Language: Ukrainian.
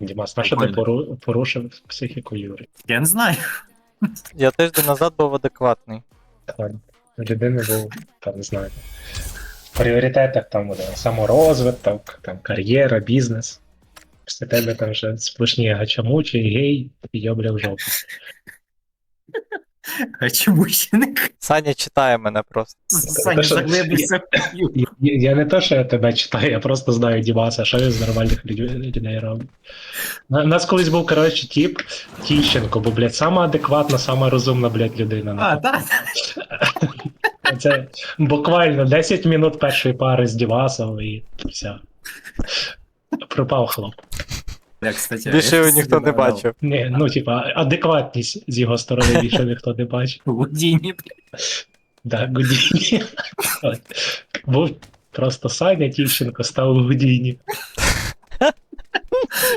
Дімас, на що ти пору- порушив психіку Юрі? Я не знаю. Я тиждень назад був адекватний. Ладно. У людини був, там не знаю. В пріоритетах там буде саморозвиток, там кар'єра, бізнес. Після тебе там вже сплошні гачамучі, гей, і йобля в жопу. Не Саня читає мене просто. Саня те, що- Я, я не то, що я тебе читаю, я просто знаю Дімаса, що він з нормальних людей робить. У нас колись був, коротше, тіп Тіщенко, бо, блядь, сама адекватна, сама розумна, блядь, людина. А, так. Це буквально 10 минут першої пари з Дімасом і все. Пропав хлоп. Я, кстати, Більше його ніхто не бачив. Ні, ну, типа, адекватність з його сторони більше ніхто не бачив. Гудіні, Да, Гудіні. Був просто Саня Тільченко став Гудіні.